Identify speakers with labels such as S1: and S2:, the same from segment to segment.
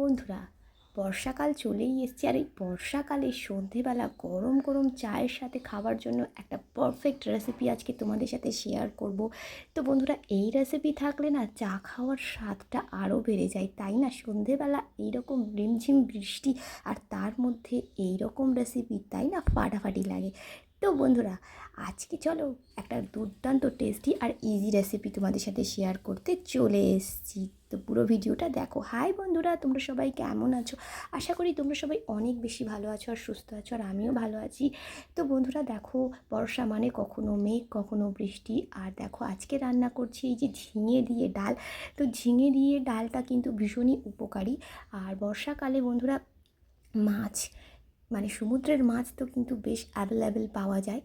S1: বন্ধুরা, বর্ষাকাল চলেই এসছে আর এই বর্ষাকালে সন্ধেবেলা গরম গরম চায়ের সাথে খাবার জন্য একটা পারফেক্ট রেসিপি আজকে তোমাদের সাথে শেয়ার করব। তো বন্ধুরা, এই রেসিপি থাকলে না চা খাওয়ার স্বাদটা আরও বেড়ে যায়। তাই না? সন্ধেবেলা এইরকম রিমঝিম বৃষ্টি আর তার মধ্যে এই রকম রেসিপি তাই না? ফাটাফাটি লাগে। তো বন্ধুরা, আজকে চলো একটা দুর্দান্ত টেস্টি আর ইজি রেসিপি তোমাদের সাথে শেয়ার করতে চলে এসেছি। তো পুরো ভিডিওটা দেখো। হাই বন্ধুরা, তোমরা সবাই কেমন আছো? আশা করি তোমরা সবাই অনেক বেশি ভালো আছো আর সুস্থ আছো আর আমিও ভালো আছি। তো বন্ধুরা, দেখো, বর্ষা মানে কখনো মেঘ, কখনো বৃষ্টি। আর দেখো, আজকে রান্না করছি এই যে ঝিঙে দিয়ে ডাল। তো ঝিঙে দিয়ে ডালটা কিন্তু ভীষণই উপকারী। আর বর্ষাকালে বন্ধুরা, মাছ মানে সমুদ্রের মাছ তো কিন্তু বেশ অ্যাভেলেবেল পাওয়া যায়।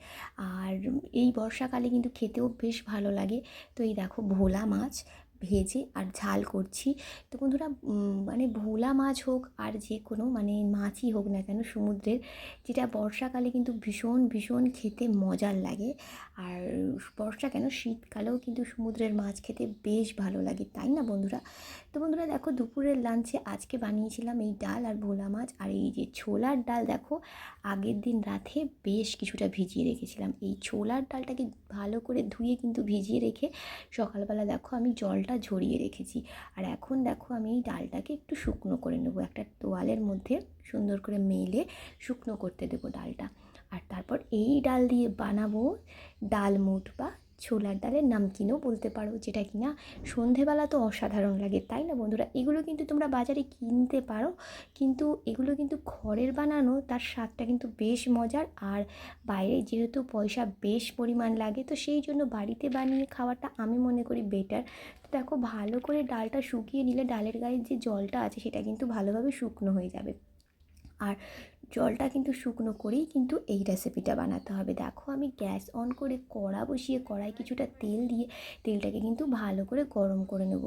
S1: আর এই বর্ষাকালে কিন্তু খেতেও বেশ ভালো লাগে। তো এই দেখো ভোলা মাছ ভেজে আর ঝাল করছি। তো বন্ধুরা মানে ভোলা মাছ হোক আর যে কোনো মানে মাছই হোক না কেন সমুদ্রের, যেটা বর্ষাকালে কিন্তু ভীষণ ভীষণ খেতে মজার লাগে। আর বর্ষা কেন? শীতকালেও কিন্তু সমুদ্রের মাছ খেতে বেশ ভালো লাগে, তাই না বন্ধুরা? তো বন্ধুরা, দেখো দুপুরের লাঞ্চে আজকে বানিয়েছিলাম এই ডাল আর ভোলা মাছ। আর এই যে ছোলার ডাল, দেখো আগের দিন রাতে বেশ কিছুটা ভিজিয়ে রেখেছিলাম। এই ছোলার ডালটাকে ভালো করে ধুয়ে কিন্তু ভিজিয়ে রেখে সকালবেলা, দেখো আমি জলটা ঝরিয়ে রেখেছি। আর এখন দেখো আমি এই ডালটাকে একটু শুকনো করে নেব। একটা তোয়ালের মধ্যে সুন্দর করে মেলে শুকনো করতে দেবো ডালটা। আর তারপর এই ডাল দিয়ে বানাবো ডালমুট বা ছোলার ডালের নামকিনও বলতে পারো যেটা কিনা সন্ধেবেলা তো অসাধারণ লাগে, তাই না বন্ধুরা? এগুলো কিন্তু তোমরা বাজারে কিনতে পারো, কিন্তু এগুলো কিন্তু ঘরের বানানো, তার স্বাদটা কিন্তু বেশ মজার আর বাইরে যেহেতু পয়সা বেশ পরিমাণ লাগে, তো সেই জন্য বাড়িতে বানিয়ে খাওয়াটা আমি মনে করি বেটার দেখো, ভালো করে ডালটা শুকিয়ে নিলে ডালের গায়ে যে জলটা আছে সেটা কিন্তু ভালোভাবে শুকনো হয়ে যাবে। আর জলটা কিন্তু শুকনো করেই কিন্তু এই রেসিপিটা বানাতে হবে। দেখো, আমি গ্যাস অন করে কড়া বসিয়ে কড়াই কিছুটা তেল দিয়ে তেলটাকে কিন্তু ভালো করে গরম করে নেব।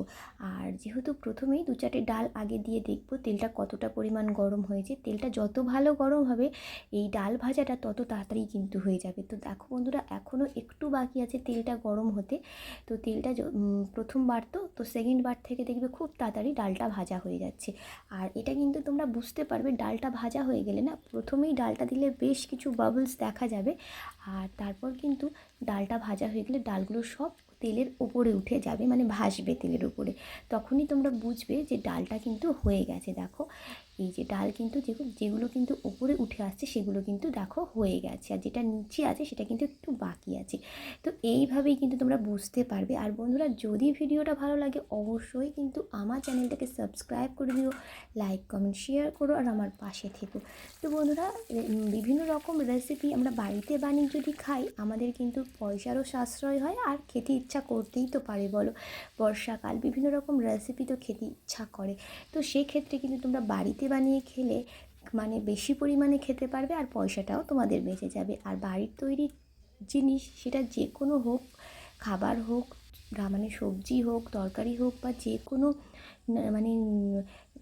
S1: আর যেহেতু প্রথমেই দু চারটে ডাল আগে দিয়ে দেখব তেলটা কতটা পরিমাণ গরম হয়েছে, তেলটা যত ভালো গরম হবে, এই ডাল ভাজাটা তত তাড়াতাড়ি কিন্তু হয়ে যাবে। তো দেখো বন্ধুরা এখনও একটু বাকি আছে তেলটা গরম হতে। তো তেলটা প্রথমবার তো তো সেকেন্ড বার থেকে দেখবে খুব তাড়াতাড়ি ডালটা ভাজা হয়ে যাচ্ছে। আর এটা কিন্তু তোমরা বুঝতে পারবে, ডালটা ভাজা হয়ে গেলে না? প্রথমেই ডালটা দিলে বেশ কিছু বাবলস দেখা যাবে। আর তারপর কিন্তু ডালটা ভাজা হয়ে গেলে ডালগুলো সব তেলের ওপরে উঠে যাবে মানে ভাসবে তেলের উপরে। তখনই তোমরা বুঝবে যে ডালটা কিন্তু হয়ে গেছে, দেখো। এই যে ডাল কিন্তু যেগুলো কিন্তু ওপরে উঠে আসছে সেগুলো কিন্তু দেখো হয়ে গেছে। আর যেটা নিচে আছে সেটা কিন্তু একটু বাকি আছে। তো এইভাবেই কিন্তু তোমরা বুঝতে পারবে। আর বন্ধুরা, যদি ভিডিওটা ভালো লাগে অবশ্যই কিন্তু আমার চ্যানেলটাকে সাবস্ক্রাইব করে দিও, লাইক, কমেন্ট, শেয়ার করো আর আমার পাশে থেকো। তো বন্ধুরা বিভিন্ন রকম রেসিপি আমরা বাড়িতে বানিয়ে যদি খাই, আমাদের কিন্তু পয়সারও সাশ্রয় হয় আর খেতে ইচ্ছা করতেই তো পারে বলো। বর্ষাকাল বিভিন্ন রকম রেসিপি তো খেতে ইচ্ছা করে। তো সেক্ষেত্রে কিন্তু তোমরা বাড়িতে বানিয়ে খেলে মানে বেশি পরিমাণে খেতে পারবে আর পয়সাটাও তোমাদের বেঁচে যাবে। আর বাড়ির তৈরি জিনিস সেটা যে কোনো হোক, খাবার হোক মানে সবজি হোক, তরকারি হোক বা যে কোনো মানে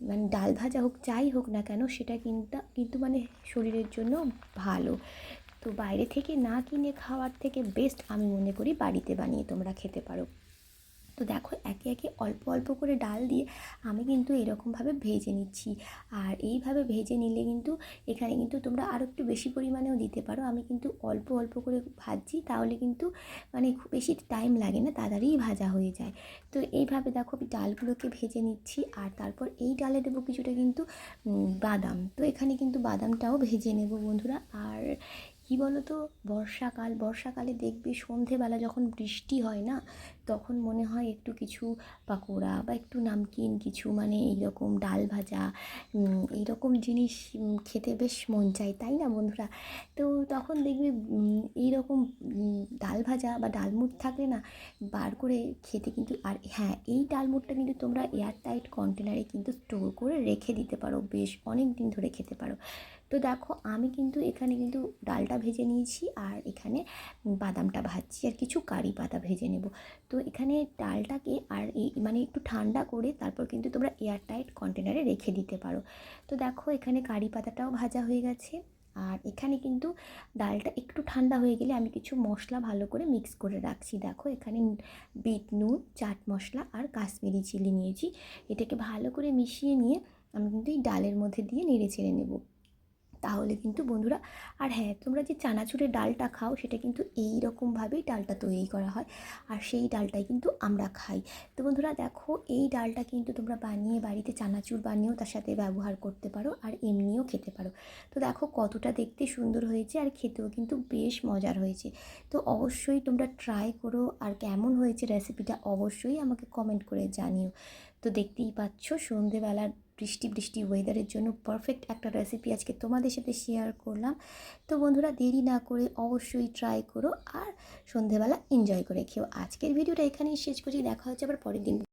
S1: মানে ডাল ভাজা হোক, যাই হোক না কেন সেটা কিন্তু কিন্তু মানে শরীরের জন্য ভালো। তো বাইরে থেকে না কিনে খাওয়ার থেকে বেস্ট আমি মনে করি বাড়িতে বানিয়ে তোমরা খেতে পারো। তো দেখো একে একে অল্প অল্প করে ডাল দিয়ে আমি কিন্তু এরকমভাবে ভেজে নিচ্ছি। আর এইভাবে ভেজে নিলে কিন্তু এখানে কিন্তু তোমরা আরও একটু বেশি পরিমাণেও দিতে পারো। আমি কিন্তু অল্প অল্প করে ভাজছি, তাহলে কিন্তু মানে খুব বেশি টাইম লাগে না তাড়াতাড়ি ভাজা হয়ে যায়। তো এইভাবে দেখো আমি ডালগুলোকে ভেজে নিচ্ছি, আর তারপর এই ডালে দেবো কিছুটা কিন্তু বাদাম। তো এখানে কিন্তু বাদামটাও ভেজে নেব বন্ধুরা। আর কী বলো তো বর্ষাকাল, বর্ষাকালে দেখবে সন্ধেবেলা যখন বৃষ্টি হয় না, তখন মনে হয় একটু কিছু পাকোড়া বা একটু নামকিন কিছু মানে এইরকম ডাল ভাজা এইরকম জিনিস খেতে বেশ মন চায়, তাই না বন্ধুরা? তো তখন দেখবে এইরকম ডাল ভাজা বা ডালমুট থাকলে না, বার করে খেতে কিন্তু, আর হ্যাঁ এই ডালমুটটা কিন্তু তোমরা এয়ার টাইট কন্টেনারে কিন্তু স্টোর করে রেখে দিতে পারো, বেশ অনেক দিন ধরে খেতে পারো। তো দেখো, আমি কিন্তু এখানে কিন্তু ডালটা ভেজে নিয়েছি আর এখানে বাদামটা ভাজছি আর কিছু কারি পাতা ভেজে নেব। তো এখানে ডালটাকে আর এই মানে একটু ঠান্ডা করে তারপর কিন্তু তোমরা এয়ার টাইট কন্টেনারে রেখে দিতে পারো। তো দেখো, এখানে কারি পাতাটাও ভাজা হয়ে গেছে আর এখানে কিন্তু ডালটা একটু ঠান্ডা হয়ে গেলে আমি কিছু মশলা ভালো করে মিক্স করে রাখছি। দেখো, এখানে বিট নুন, চাট মশলা আর কাশ্মীরি চিলি নিয়েছি। এটাকে ভালো করে মিশিয়ে নিয়ে আমি কিন্তু এই ডালের মধ্যে দিয়ে নেড়ে চেড়ে নেব। তাহলে কিন্তু বন্ধুরা, আর হ্যাঁ তোমরা যে চানাচুরের ডালটা খাও, সেটা কিন্তু এই রকমভাবেই ডালটা তৈরি করা হয়। আর সেই ডালটাই কিন্তু আমরা খাই। তো বন্ধুরা, দেখো, এই ডালটা কিন্তু তোমরা বানিয়ে বাড়িতে চানাচুর বানিয়েও তার সাথে ব্যবহার করতে পারো, আর এমনিও খেতে পারো। তো দেখো, কতটা দেখতে সুন্দর হয়েছে, আর খেতেও কিন্তু বেশ মজার হয়েছে। তো অবশ্যই তোমরা ট্রাই করো, আর কেমন হয়েছে রেসিপিটা অবশ্যই আমাকে কমেন্ট করে জানিও। তো দেখতেই পাচ্ছ, সন্ধেবেলার বৃষ্টি বৃষ্টি ওয়েদারের জন্য পারফেক্ট একটা রেসিপি আজকে তোমাদের সাথে শেয়ার করলাম। তো বন্ধুরা, দেরি না করে অবশ্যই ট্রাই করো আর সন্ধেবেলা এনজয় করে খেও। আজকের ভিডিওটা এখানেই শেষ করছি, দেখা হচ্ছে আবার পরের দিন।